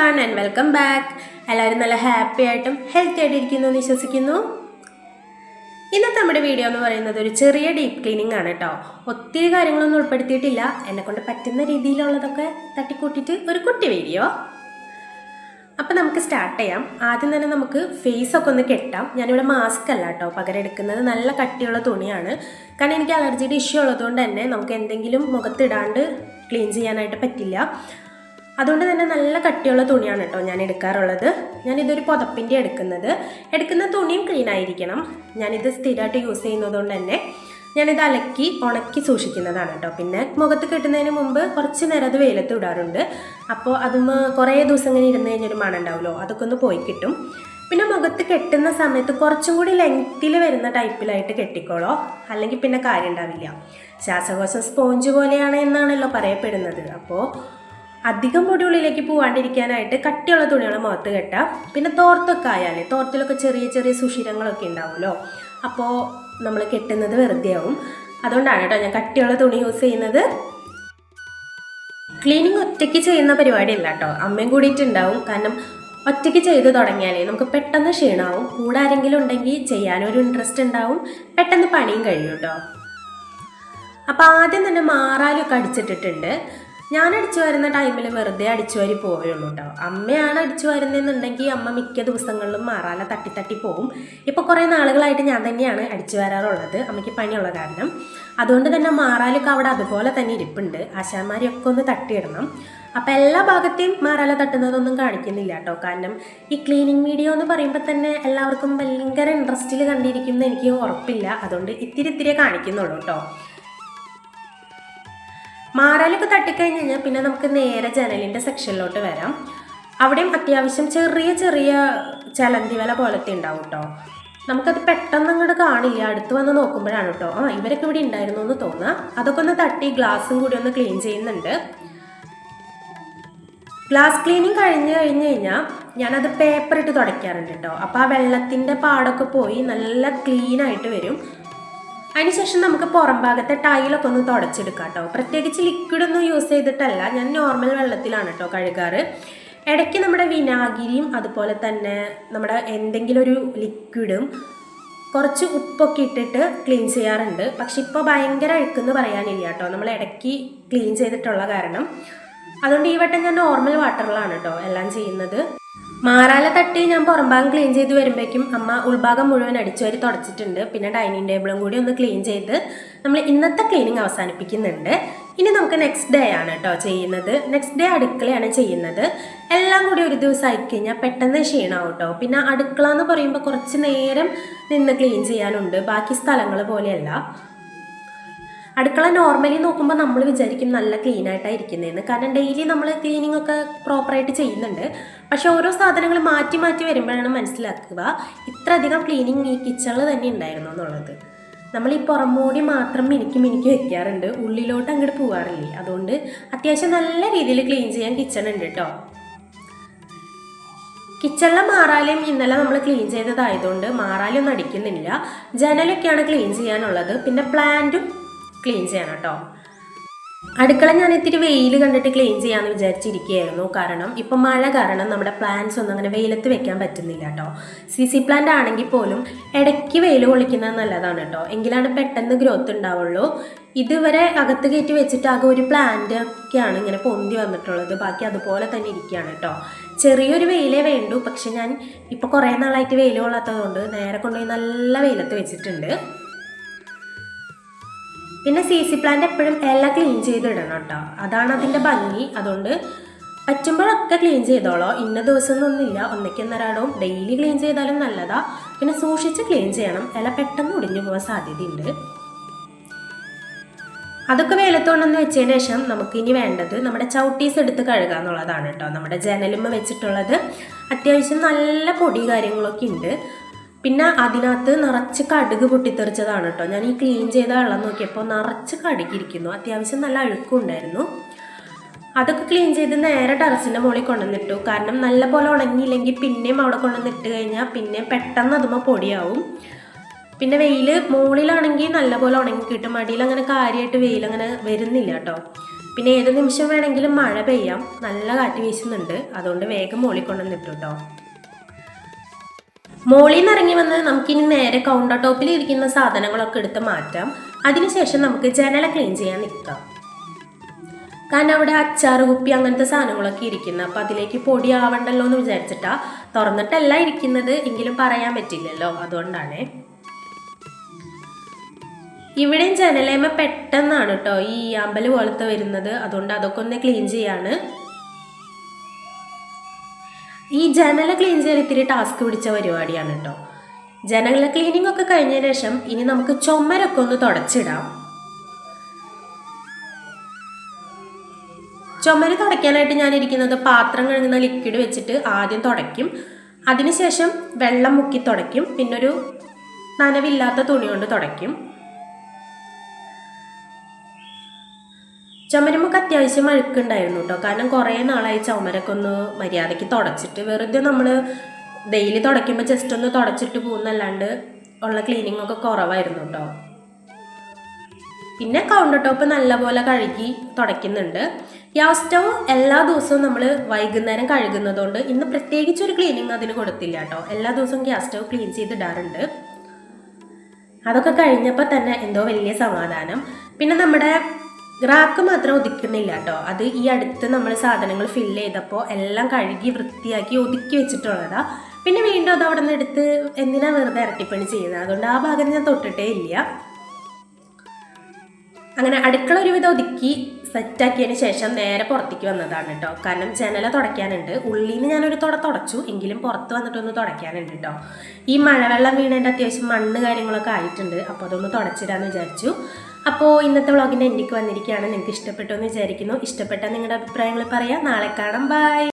One and welcome back എല്ലാവരും നല്ല happy ആയിട്ടും ഹെൽത്തി ആയിട്ട് ഇരിക്കുന്നു എന്ന് വിശ്വസിക്കുന്നു. ഇന്നത്തെ നമ്മുടെ വീഡിയോ എന്ന് പറയുന്നത് ഒരു ചെറിയ ഡീപ്പ് ക്ലീനിങ് ആണ് കേട്ടോ ഒത്തിരി കാര്യങ്ങളൊന്നും ഉൾപ്പെടുത്തിയിട്ടില്ല. എന്നെ കൊണ്ട് പറ്റുന്ന രീതിയിലുള്ളതൊക്കെ തട്ടിക്കൂട്ടിയിട്ട് ഒരു കുട്ടി വീഡിയോ അപ്പം നമുക്ക് സ്റ്റാർട്ട് ചെയ്യാം. ആദ്യം തന്നെ നമുക്ക് ഫേസ് ഒക്കെ ഒന്ന് കെട്ടാം. ഞാനിവിടെ മാസ്ക് അല്ല കേട്ടോ പകരം എടുക്കുന്നത് നല്ല കട്ടിയുള്ള തുണിയാണ്. കാരണം എനിക്ക് അലർജിയുടെ ഇഷ്യൂ ഉള്ളതുകൊണ്ട് തന്നെ നമുക്ക് എന്തെങ്കിലും മുഖത്തിടാണ്ട് ക്ലീൻ ചെയ്യാനായിട്ട് പറ്റില്ല. അതുകൊണ്ട് തന്നെ നല്ല കട്ടിയുള്ള തുണിയാണ് കേട്ടോ ഞാൻ എടുക്കാറുള്ളത്. ഞാനിതൊരു പുതപ്പിന്റെ എടുക്കുന്നത്. എടുക്കുന്ന തുണിയും ക്ലീൻ ആയിരിക്കണം. ഞാനിത് സ്ഥിരമായിട്ട് യൂസ് ചെയ്യുന്നതുകൊണ്ട് തന്നെ ഞാനിത് അലക്കി ഉണക്കി സൂക്ഷിക്കുന്നതാണ് കേട്ടോ. പിന്നെ മുഖത്ത് കെട്ടുന്നതിന് മുമ്പ് കുറച്ച് നേരം അത് വെയിലത്ത് ഇടാറുണ്ട്. അപ്പോൾ അതും കുറേ ദിവസം ഇങ്ങനെ ഇരുന്ന് കഴിഞ്ഞൊരു മണം ഉണ്ടാവുമല്ലോ. അതൊക്കെ ഒന്ന് പോയി കിട്ടും. പിന്നെ മുഖത്ത് കെട്ടുന്ന സമയത്ത് കുറച്ചും കൂടി ലെങ്ത്തിൽ വരുന്ന ടൈപ്പിലായിട്ട് കെട്ടിക്കോളോ. അല്ലെങ്കിൽ പിന്നെ കാര്യം ഉണ്ടാവില്ല. ശ്വാസകോശം സ്പോഞ്ച് പോലെയാണ് എന്നാണല്ലോ പറയപ്പെടുന്നത്. അപ്പോൾ അധികം മുടി പോവാണ്ടിരിക്കാനായിട്ട് കട്ടിയുള്ള തുണികൾ മുഖത്ത് കെട്ടാം. പിന്നെ തോർത്തൊക്കെ ആയാലേ തോർത്തിലൊക്കെ ചെറിയ ചെറിയ സുഷിരങ്ങളൊക്കെ ഉണ്ടാവുമല്ലോ? അപ്പോൾ നമ്മൾ കെട്ടുന്നത് വെറുതെ ആവും അതുകൊണ്ടാണ് കേട്ടോ ഞാൻ കട്ടിയുള്ള തുണി യൂസ് ചെയ്യുന്നത്. ക്ലീനിങ് ഒറ്റയ്ക്ക് ചെയ്യുന്ന പരിപാടിയല്ല കേട്ടോ. അമ്മയും കൂടിയിട്ടുണ്ടാവും. കാരണം ഒറ്റയ്ക്ക് ചെയ്ത് തുടങ്ങിയാലേ നമുക്ക് പെട്ടെന്ന് ക്ഷീണാവും. കൂടെ ആരെങ്കിലും ഉണ്ടെങ്കിൽ ചെയ്യാനൊരു ഇൻട്രസ്റ്റ് ഉണ്ടാവും. പെട്ടെന്ന് പണിയും കഴിയും കേട്ടോ. അപ്പോൾ ആദ്യം തന്നെ മാറാലൊക്കെ അടിച്ചിട്ടിട്ടുണ്ട്. ഞാൻ അടിച്ചു വരുന്ന ടൈമിൽ വെറുതെ അടിച്ചു വാരി പോവുകയുള്ളൂ കേട്ടോ അമ്മയാണ് അടിച്ചു വരുന്നതെന്നുണ്ടെങ്കിൽ അമ്മ മിക്ക ദിവസങ്ങളിലും മാറാല തട്ടി തട്ടി പോകും ഇപ്പോൾ കുറേ നാളുകളായിട്ട് ഞാൻ തന്നെയാണ് അടിച്ചു വരാറുള്ളത് അമ്മയ്ക്ക് പണിയുള്ള കാരണം. അതുകൊണ്ട് തന്നെ മാറാലൊക്കെ അവിടെ അതുപോലെ തന്നെ ഇരിപ്പുണ്ട്. ആശാന്മാരെയൊക്കെ ഒന്ന് തട്ടിയിടണം. അപ്പോൾ എല്ലാ ഭാഗത്തെയും മാറാല തട്ടുന്നതൊന്നും കാണിക്കുന്നില്ല കേട്ടോ കാരണം ഈ ക്ലീനിങ് വീഡിയോ എന്ന് പറയുമ്പോൾ തന്നെ എല്ലാവർക്കും ഭയങ്കര ഇൻട്രസ്റ്റിൽ കണ്ടിരിക്കുമെന്ന് എനിക്ക് ഉറപ്പില്ല. അതുകൊണ്ട് ഇത്തിരി ഇത്തിരി കാണിക്കുന്നുള്ളൂ കേട്ടോ മാറാലൊക്കെ തട്ടിക്കഴിഞ്ഞ് കഴിഞ്ഞാൽ പിന്നെ നമുക്ക് നേരെ ജനലിന്റെ സെക്ഷനിലോട്ട് വരാം. അവിടെയും അത്യാവശ്യം ചെറിയ ചെറിയ ചലന്തി വില പോലത്തെ ഉണ്ടാവും കേട്ടോ നമുക്കത് പെട്ടെന്ന് അങ്ങോട്ട് കാണില്ല. അടുത്ത് വന്ന് നോക്കുമ്പോഴാണ് കേട്ടോ ആ ഇവരൊക്കെ ഇവിടെ ഉണ്ടായിരുന്നു എന്ന് തോന്നുക അതൊക്കെ ഒന്ന് തട്ടി ഗ്ലാസും കൂടി ഒന്ന് ക്ലീൻ ചെയ്യുന്നുണ്ട്. ഗ്ലാസ് ക്ലീനിങ് കഴിഞ്ഞ് കഴിഞ്ഞ് കഴിഞ്ഞാൽ ഞാനത് പേപ്പർ ഇട്ട് തുടയ്ക്കാറുണ്ട് കേട്ടോ അപ്പോൾ ആ വെള്ളത്തിന്റെ പാടൊക്കെ പോയി നല്ല ക്ലീൻ ആയിട്ട് വരും. അതിനുശേഷം നമുക്ക് പുറം ഭാഗത്തെ ടൈലൊക്കെ ഒന്ന് തുടച്ചെടുക്കാം കേട്ടോ പ്രത്യേകിച്ച് ലിക്വിഡ് ഒന്നും യൂസ് ചെയ്തിട്ടല്ല. ഞാൻ നോർമൽ വെള്ളത്തിലാണ് കേട്ടോ കഴുകാറ്. ഇടയ്ക്ക് നമ്മുടെ വിനാഗിരിയും അതുപോലെ തന്നെ നമ്മുടെ എന്തെങ്കിലും ഒരു ലിക്വിഡും കുറച്ച് ഉപ്പൊക്കെ ഇട്ടിട്ട് ക്ലീൻ ചെയ്യാറുണ്ട്. പക്ഷെ ഇപ്പോൾ ഭയങ്കര അഴുക്കെന്ന് പറയാനില്ല കേട്ടോ നമ്മൾ ഇടയ്ക്ക് ക്ലീൻ ചെയ്തിട്ടുള്ള കാരണം. അതുകൊണ്ട് ഈ വട്ടം ഞാൻ നോർമൽ വാട്ടറിലാണ് കേട്ടോ എല്ലാം ചെയ്യുന്നത്. മാറാല തട്ടി ഞാൻ പുറംഭാഗം ക്ലീൻ ചെയ്ത് വരുമ്പോഴേക്കും അമ്മ ഉൾഭാഗം മുഴുവൻ അടിച്ചു വരി തുടച്ചിട്ടുണ്ട്. പിന്നെ ഡൈനിങ് ടേബിളും കൂടി ഒന്ന് ക്ലീൻ ചെയ്ത് നമ്മൾ ഇന്നത്തെ ക്ലീനിങ് അവസാനിപ്പിക്കുന്നുണ്ട്. ഇനി നമുക്ക് നെക്സ്റ്റ് ഡേ ആണ് കേട്ടോ ചെയ്യുന്നത്. നെക്സ്റ്റ് ഡേ അടുക്കളയാണ് ചെയ്യുന്നത്. എല്ലാം കൂടി ഒരു ദിവസം ആയി കഴിഞ്ഞാൽ പെട്ടെന്ന് ക്ഷീണമാവും കേട്ടോ പിന്നെ അടുക്കള എന്ന് പറയുമ്പോൾ കുറച്ച് നേരം നിന്ന് ക്ലീൻ ചെയ്യാനുണ്ട്. ബാക്കി സ്ഥലങ്ങൾ പോലെയല്ല. അടുക്കള നോർമലി നോക്കുമ്പോൾ നമ്മൾ വിചാരിക്കും നല്ല ക്ലീൻ ആയിട്ടാണ് ഇരിക്കുന്നതെന്ന് കാരണം ഡെയിലി നമ്മൾ ക്ലീനിങ് ഒക്കെ പ്രോപ്പറായിട്ട് ചെയ്യുന്നുണ്ട്. പക്ഷേ ഓരോ സാധനങ്ങൾ മാറ്റി മാറ്റി വരുമ്പോഴാണ് മനസ്സിലാക്കുക ഇത്ര അധികം ക്ലീനിങ് ഈ കിച്ചണിൽ തന്നെ ഉണ്ടായിരുന്നു എന്നുള്ളത്. നമ്മൾ ഈ പുറമോടി മാത്രം മിനിക്ക് മിനിക്ക് വെക്കാറുണ്ട്. ഉള്ളിലോട്ട് അങ്ങോട്ട് പോകാറില്ലേ അതുകൊണ്ട് അത്യാവശ്യം നല്ല രീതിയിൽ ക്ലീൻ ചെയ്യാൻ കിച്ചൺ ഉണ്ട് കേട്ടോ കിച്ചണിലെ മാറാലയും ഇന്നലെ നമ്മൾ ക്ലീൻ ചെയ്തതായതുകൊണ്ട് മാറാലൊന്നും അടിക്കുന്നില്ല. ജനലൊക്കെയാണ് ക്ലീൻ ചെയ്യാനുള്ളത്. പിന്നെ പ്ലാന്റും ക്ലീൻ ചെയ്യണം കേട്ടോ അടുക്കള ഞാൻ ഇത്തിരി വെയിൽ കണ്ടിട്ട് ക്ലീൻ ചെയ്യാമെന്ന് വിചാരിച്ചിരിക്കുകയായിരുന്നു. കാരണം ഇപ്പം മഴ കാരണം നമ്മുടെ പ്ലാന്റ്സ് ഒന്നും അങ്ങനെ വെയിലത്ത് വെക്കാൻ പറ്റുന്നില്ല കേട്ടോ സി സി പ്ലാന്റ് ആണെങ്കിൽ പോലും ഇടയ്ക്ക് വെയിൽ കൊള്ളിക്കുന്നത് നല്ലതാണ് കേട്ടോ എങ്കിലാണ് പെട്ടെന്ന് ഗ്രോത്ത് ഉണ്ടാവുള്ളൂ. ഇതുവരെ അകത്ത് കയറ്റി വെച്ചിട്ട് ആകെ ഒരു പ്ലാന്റ് ഒക്കെയാണ് ഇങ്ങനെ പൊന്തി വന്നിട്ടുള്ളത്. ബാക്കി അതുപോലെ തന്നെ ഇരിക്കുകയാണ് കേട്ടോ ചെറിയൊരു വെയിലേ വേണ്ടൂ. പക്ഷെ ഞാൻ ഇപ്പോൾ കുറേ നാളായിട്ട് വെയിൽ കൊള്ളാത്തതുകൊണ്ട് നേരെ കൊണ്ടുപോയി നല്ല വെയിലത്ത് വെച്ചിട്ടുണ്ട്. പിന്നെ സി സി പ്ലാന്റ് എപ്പോഴും എല്ലാം ക്ലീൻ ചെയ്തിടണം കേട്ടോ. അതാണ് അതിന്റെ ഭംഗി. അതുകൊണ്ട് പറ്റുമ്പോഴൊക്കെ ക്ലീൻ ചെയ്തോളോ. ഇന്ന ദിവസം ഒന്നുമില്ല ഒന്നയ്ക്കൊന്നരാടവും ഡെയിലി ക്ലീൻ ചെയ്താലും നല്ലതാ. പിന്നെ സൂക്ഷിച്ച് ക്ലീൻ ചെയ്യണം. ഇല പെട്ടെന്ന് ഒടിഞ്ഞു പോകാൻ സാധ്യതയുണ്ട്. അതൊക്കെ വെയിലത്തോണ്ടെന്ന് വെച്ചതിന് ശേഷം നമുക്ക് ഇനി വേണ്ടത് നമ്മുടെ ചവിട്ടീസ് എടുത്ത് കഴുകുക എന്നുള്ളതാണ് കേട്ടോ. നമ്മുടെ ജനലുമ്മ വെച്ചിട്ടുള്ളത്. അത്യാവശ്യം നല്ല പൊടി കാര്യങ്ങളൊക്കെ ഉണ്ട്. പിന്നെ അതിനകത്ത് നിറച്ച് കടുക് പൊട്ടിത്തെറിച്ചതാണ് കേട്ടോ. ഞാൻ ഈ ക്ലീൻ ചെയ്ത വെള്ളം നോക്കിയപ്പോൾ നിറച്ച് കടുകിരിക്കുന്നു അത്യാവശ്യം നല്ല അഴുക്കും ഉണ്ടായിരുന്നു. അതൊക്കെ ക്ലീൻ ചെയ്ത് നേരെ ടെറസിന്റെ മുകളിൽ കൊണ്ടുവന്നിട്ടു. കാരണം നല്ല പോലെ ഉണങ്ങിയില്ലെങ്കിൽ പിന്നെയും അവിടെ കൊണ്ടുവന്നിട്ട് കഴിഞ്ഞാൽ പിന്നെ പെട്ടെന്ന് അതുമ്പോൾ പൊടിയാവും. പിന്നെ വെയിൽ മുകളിലാണെങ്കിൽ നല്ല പോലെ ഉണങ്ങി കിട്ടും. അടിയിൽ അങ്ങനെ കാര്യമായിട്ട് വെയിൽ അങ്ങനെ വരുന്നില്ല കേട്ടോ. പിന്നെ ഏത് നിമിഷം വേണമെങ്കിലും മഴ പെയ്യാം. നല്ല കാറ്റ് വീശുന്നുണ്ട്. അതുകൊണ്ട് വേഗം മുകളിൽ കൊണ്ടുവന്നിട്ടു കേട്ടോ. മോളിൽ നിന്ന് ഇറങ്ങി വന്ന് നമുക്കിനി നേരെ കൗണ്ടർ ടോപ്പിൽ ഇരിക്കുന്ന സാധനങ്ങളൊക്കെ എടുത്ത് മാറ്റാം. അതിനുശേഷം നമുക്ക് ജനല ക്ലീൻ ചെയ്യാൻ നിൽക്കാം. കാരണം അവിടെ അച്ചാറ് കുപ്പി അങ്ങനത്തെ സാധനങ്ങളൊക്കെ ഇരിക്കുന്നത് അപ്പം അതിലേക്ക് പൊടി ആവണ്ടല്ലോ എന്ന് വിചാരിച്ചിട്ടാ തുറന്നിട്ടല്ല ഇരിക്കുന്നത്. എങ്കിലും പറയാൻ പറ്റില്ലല്ലോ. അതുകൊണ്ടാണ്. ഇവിടെയും ജനലേമ പെട്ടെന്നാണ് കേട്ടോ ഈ അമ്പൽ പോലത്തെ വരുന്നത്. അതുകൊണ്ട് അതൊക്കെ ഒന്ന് ക്ലീൻ ചെയ്യാണ്. ഈ ജനല ക്ലീൻ ചെയ്യാൻ ഇത്തിരി ടാസ്ക് പിടിച്ച പരിപാടിയാണ് കേട്ടോ ജനല ക്ലീനിങ് ഒക്കെ കഴിഞ്ഞതിന് ശേഷം ഇനി നമുക്ക് ചുമരൊക്കെ ഒന്ന് തുടച്ചിടാം. ചുമര് തുടയ്ക്കാനായിട്ട് ഞാൻ ഇരിക്കുന്നത് പാത്രം കഴുകുന്ന ലിക്വിഡ് വെച്ചിട്ട് ആദ്യം തുടയ്ക്കും. അതിനുശേഷം വെള്ളം മുക്കി തുടയ്ക്കും. പിന്നൊരു നനവില്ലാത്ത തുണി കൊണ്ട് തുടയ്ക്കും. ചുമരുമൊക്കെ അത്യാവശ്യം അഴുക്കുണ്ടായിരുന്നു കേട്ടോ കാരണം കുറേ നാളായി ചുമരൊക്കെ ഒന്ന് മര്യാദയ്ക്ക് തുടച്ചിട്ട്. വെറുതെ നമ്മൾ ഡെയിലി തുടയ്ക്കുമ്പോൾ ജസ്റ്റ് ഒന്ന് തുടച്ചിട്ട് പോകുന്നല്ലാണ്ട് ഉള്ള ക്ലീനിങ് ഒക്കെ കുറവായിരുന്നു കേട്ടോ പിന്നെ കൗണ്ടർ ടോപ്പ് നല്ലപോലെ കഴുകി തുടയ്ക്കുന്നുണ്ട്. ഗ്യാസ് സ്റ്റവ് എല്ലാ ദിവസവും നമ്മൾ വൈകുന്നേരം കഴുകുന്നതുകൊണ്ട് ഇന്ന് പ്രത്യേകിച്ച് ഒരു ക്ലീനിങ് അതിന് കൊടുത്തില്ല കേട്ടോ എല്ലാ ദിവസവും ഗ്യാസ് സ്റ്റവ് ക്ലീൻ ചെയ്തിടാറുണ്ട് അതൊക്കെ കഴിഞ്ഞപ്പോൾ തന്നെ എന്തോ വലിയ സമാധാനം. പിന്നെ നമ്മുടെ റാക്ക് മാത്രം ഒതുക്കുന്നില്ല കേട്ടോ. അത് ഈ അടുത്ത് നമ്മൾ സാധനങ്ങൾ ഫില്ല് ചെയ്തപ്പോൾ എല്ലാം കഴുകി വൃത്തിയാക്കി ഒതുക്കി വെച്ചിട്ടുള്ളതാ. പിന്നെ വീണ്ടും അത് അവിടെ നിന്ന് എടുത്ത് എന്തിനാ വെറുതെ ഇരട്ടിപ്പണി ചെയ്യുന്നത് അതുകൊണ്ട് ആ ഭാഗം ഞാൻ തൊട്ടിട്ടേ ഇല്ല. അങ്ങനെ അടുക്കള ഒരുവിധം ഒതുക്കി സെറ്റാക്കിയതിന് ശേഷം നേരെ പുറത്തേക്ക് വന്നതാണ് കേട്ടോ. കാരണം ജനല തുടയ്ക്കാനുണ്ട്. ഉള്ളിൽ നിന്ന് ഞാനൊരു തുട തുടച്ചു. എങ്കിലും പുറത്ത് വന്നിട്ടൊന്ന് തുടയ്ക്കാനുണ്ട് കേട്ടോ. ഈ മഴവെള്ളം വീണേന്റെ അത്യാവശ്യം മണ്ണ് കാര്യങ്ങളൊക്കെ ആയിട്ടുണ്ട്. അപ്പോൾ അതൊന്ന് തുടച്ചിടാന്ന് വിചാരിച്ചു. അപ്പോൾ ഇന്നത്തെ വ്ളോഗിന്റെ എൻഡിക്ക് വന്നിരിക്കുകയാണ്. നിങ്ങൾക്ക് ഇഷ്ടപ്പെട്ടു എന്ന് വിചാരിക്കുന്നു. ഇഷ്ടപ്പെട്ടാൽ നിങ്ങളുടെ അഭിപ്രായങ്ങൾ പറയാം. നാളെ കാണാം. ബൈ